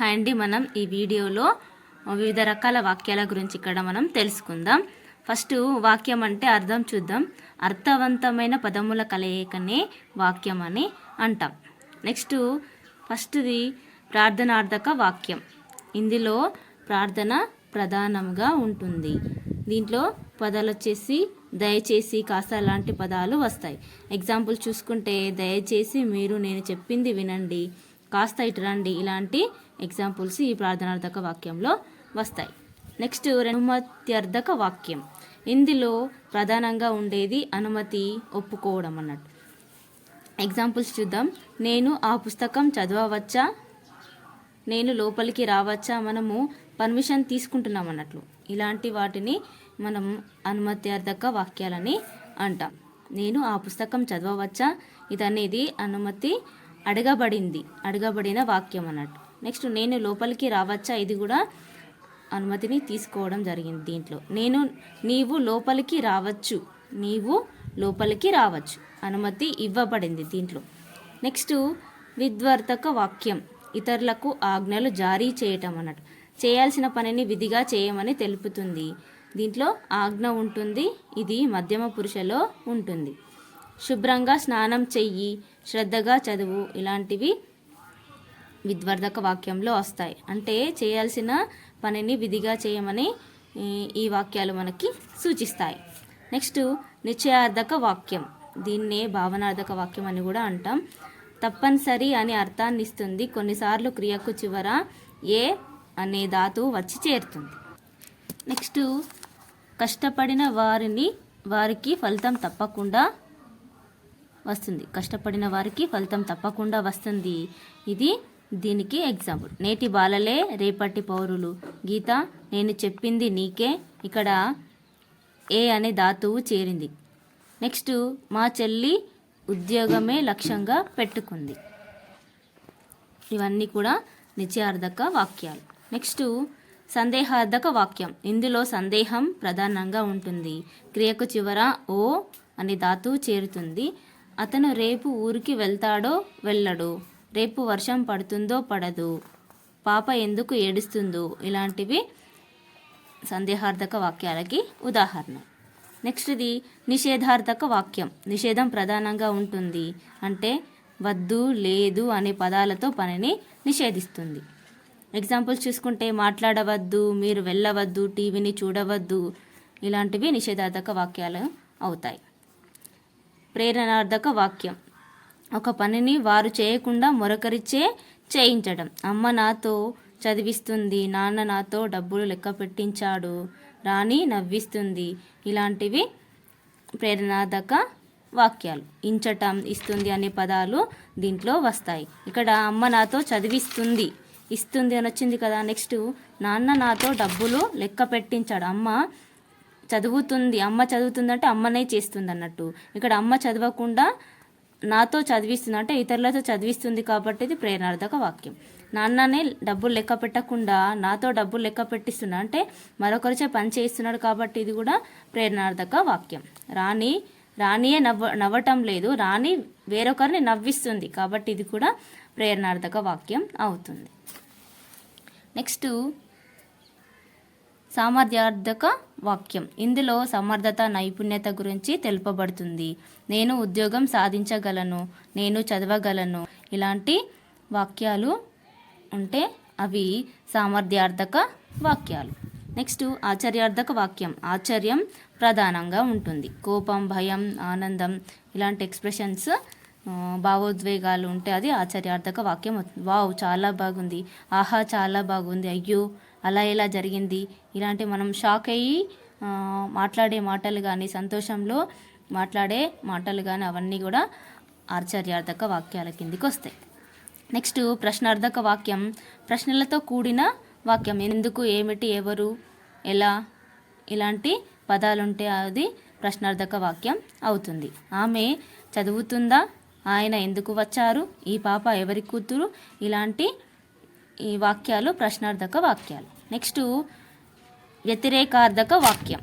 Hi అండి మనం ఈ వీడియోలో వివిధ రకాల వాక్యాల గురించి ఇక్కడ మనం తెలుసుకుందాం. ఫస్ట్ వాక్యం అంటే అర్థం చూద్దాం. అర్థవంతమైన పదముల కలయికనే వాక్యం అని అంటాం. నెక్స్ట్ ఫస్ట్ది ప్రార్థనార్థక వాక్యం. ఇందులో ప్రార్థన ప్రధానంగా ఉంటుంది. దీంట్లో పదాలు వచ్చేసి దయచేసి కాస్త లాంటి పదాలు వస్తాయి. ఎగ్జాంపుల్ చూసుకుంటే దయచేసి మీరు నేను చెప్పింది వినండి కాస్త ఇటు రండి ఇలాంటి ఎగ్జాంపుల్స్ ఈ ప్రార్థనార్థక వాక్యంలో వస్తాయి. నెక్స్ట్ అనుమత్యర్థక వాక్యం. ఇందులో ప్రధానంగా ఉండేది అనుమతి ఒప్పుకోవడం అన్నట్టు. ఎగ్జాంపుల్స్ చూద్దాం. నేను ఆ పుస్తకం చదవవచ్చా? నేను లోపలికి రావచ్చా? మనము పర్మిషన్ తీసుకుంటున్నాం అన్నట్లు. ఇలాంటి వాటిని మనం అనుమత్యార్థక వాక్యాలని అంటాం. నేను ఆ పుస్తకం చదవవచ్చా? ఇది అనేది అనుమతి అడగబడింది. అడగబడిన వాక్యం అన్నట్టు. నెక్స్ట్ నేను లోపలికి రావచ్చా? ఇది కూడా అనుమతిని తీసుకోవడం జరిగింది దీంట్లో. నేను నీవు లోపలికి రావచ్చు. నీవు లోపలికి రావచ్చు. అనుమతి ఇవ్వబడింది దీంట్లో. నెక్స్ట్ విద్వర్తక వాక్యం. ఇతరులకు ఆజ్ఞలు జారీ చేయటం అన్నట్టు. చేయాల్సిన పనిని విధిగా చేయమని తెలుపుతుంది. దీంట్లో ఆజ్ఞ ఉంటుంది. ఇది మధ్యమ పురుషలో ఉంటుంది. శుభ్రంగా స్నానం చెయ్యి. శ్రద్ధగా చదువు. ఇలాంటివి విద్వర్ధక వాక్యంలో వస్తాయి. అంటే చేయాల్సిన పనిని విధిగా చేయమని ఈ- వాక్యాలు మనకి సూచిస్తాయి. నెక్స్ట్ నిశ్చయార్థక వాక్యం. దీన్నే భావనార్థక వాక్యం అని కూడా అంటాం. తప్పనిసరి అనే అర్థాన్ని ఇస్తుంది కొన్నిసార్లు క్రియకు చివర ఏ అనే ధాతువు వచ్చి చేరుతుంది. నెక్స్ట్ కష్టపడిన వారిని వారికి ఫలితం తప్పకుండా వస్తుంది. కష్టపడిన వారికి ఫలితం తప్పకుండా వస్తుంది. ఇది దీనికి ఎగ్జాంపుల్ నేటి బాలలే రేపటి పౌరులు. గీత నేను చెప్పింది నీకే. ఇక్కడ ఏ అనే ధాతువు చేరింది. నెక్స్ట్ మా చెల్లి ఉద్యోగమే లక్ష్యంగా పెట్టుకుంది. ఇవన్నీ కూడా నిశ్చయార్థక వాక్యాలు. నెక్స్ట్ సందేహార్థక వాక్యం. ఇందులో సందేహం ప్రధానంగా ఉంటుంది. క్రియకు చివర ఓ అనే ధాతువు చేరుతుంది. అతను రేపు ఊరికి వెళ్తాడో వెళ్ళడో. రేపు వర్షం పడుతుందో పడదు. పాప ఎందుకు ఏడుస్తుందో ఇలాంటివి సందేహార్థక వాక్యాలకి ఉదాహరణ. నెక్స్ట్ది నిషేధార్థక వాక్యం. నిషేధం ప్రధానంగా ఉంటుంది. అంటే వద్దు లేదు అనే పదాలతో పనిని నిషేధిస్తుంది. ఎగ్జాంపుల్స్ చూసుకుంటే మాట్లాడవద్దు మీరు వెళ్ళవద్దు టీవీని చూడవద్దు ఇలాంటివి నిషేధార్థక వాక్యాలు అవుతాయి. ప్రేరణార్థక వాక్యం. ఒక పనిని వారు చేయకుండా మరొకరిచే చేయించడం. అమ్మ నాతో చదివిస్తుంది నాన్న నాతో డబ్బులు లెక్క పెట్టించాడు రాణి నవ్విస్తుంది. ఇలాంటివి ప్రేరణార్థక వాక్యాలు. ఇంచటం ఇస్తుంది అనే పదాలు దీంట్లో వస్తాయి. ఇక్కడ అమ్మ నాతో చదివిస్తుంది ఇస్తుంది అని వచ్చింది కదా. నెక్స్ట్ నాన్న నాతో డబ్బులు లెక్క పెట్టించాడు. అమ్మ చదువుతుంది అమ్మ చదువుతుంది అంటే అమ్మనే చేస్తుంది అన్నట్టు ఇక్కడ అమ్మ చదవకుండా నాతో చదివిస్తుంది అంటే ఇతరులతో చదివిస్తుంది కాబట్టి ఇది ప్రేరణార్థక వాక్యం. నాన్ననే డబ్బులు లెక్క పెట్టకుండా నాతో డబ్బులు లెక్క పెట్టిస్తున్నా అంటే మరొకరిచే పని చేస్తున్నాడు కాబట్టి ఇది కూడా ప్రేరణార్థక వాక్యం. రాణి రాణియే నవ్వ నవ్వటం లేదు. రాణి వేరొకరిని నవ్విస్తుంది కాబట్టి ఇది కూడా ప్రేరణార్థక వాక్యం అవుతుంది. నెక్స్ట్ సామర్థ్యార్థక వాక్యం. ఇందులో సమర్థత నైపుణ్యత గురించి తెలుపబడుతుంది. నేను ఉద్యోగం సాధించగలను నేను చదవగలను ఇలాంటి వాక్యాలు ఉంటే అవి సామర్థ్యార్థక వాక్యాలు. నెక్స్ట్ ఆచర్యార్థక వాక్యం. ఆశ్చర్యం ప్రధానంగా ఉంటుంది. కోపం భయం ఆనందం ఇలాంటి ఎక్స్ప్రెషన్స్ భావోద్వేగాలు ఉంటే అది ఆచర్యార్థక వాక్యం వావ్ చాలా బాగుంది. ఆహా చాలా బాగుంది. అయ్యో అలా ఎలా జరిగింది. ఇలాంటి మనం షాక్ అయ్యి మాట్లాడే మాటలు కానీ సంతోషంలో మాట్లాడే మాటలు కానీ అవన్నీ కూడా ఆశ్చర్యార్థక వాక్యాల కిందికి వస్తాయి. నెక్స్ట్ ప్రశ్నార్థక వాక్యం. ప్రశ్నలతో కూడిన వాక్యం. ఎందుకు ఏమిటి ఎవరు ఎలా ఇలాంటి పదాలుంటే అది ప్రశ్నార్థక వాక్యం అవుతుంది. ఆమె చదువుతుందా? ఆయన ఎందుకు వచ్చారు? ఈ పాప ఎవరి కూతురు? ఇలాంటి ఈ వాక్యాలు ప్రశ్నార్థక వాక్యాలు. నెక్స్ట్ వ్యతిరేకార్థక వాక్యం.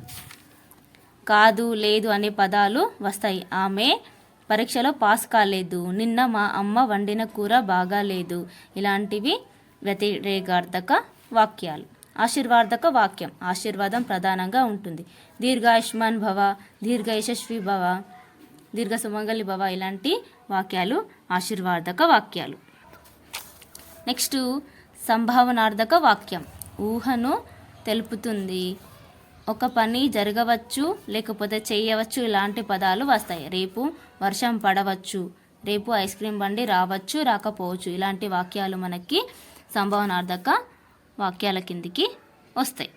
కాదు లేదు అనే పదాలు వస్తాయి. ఆమె పరీక్షలో పాస్ కాలేదు. నిన్న మా అమ్మ వండిన కూర బాగాలేదు. ఇలాంటివి వ్యతిరేకార్థక వాక్యాలు. ఆశీర్వాదక వాక్యం. ఆశీర్వాదం ప్రధానంగా ఉంటుంది. దీర్ఘాయుష్మాన్ భవ దీర్ఘ యశస్వి భవ దీర్ఘ సుమంగళి భవ ఇలాంటి వాక్యాలు ఆశీర్వాదక వాక్యాలు. నెక్స్ట్ సంభావనార్థక వాక్యం. ఊహను తెలుపుతుంది. ఒక పని జరగవచ్చు లేకపోతే చేయవచ్చు ఇలాంటి పదాలు వస్తాయి. రేపు వర్షం పడవచ్చు రేపు ఐస్ క్రీమ్ బండి రావచ్చు రాకపోవచ్చు. ఇలాంటి వాక్యాలు మనకి సంభావనార్థక వాక్యాల కిందికి వస్తాయి.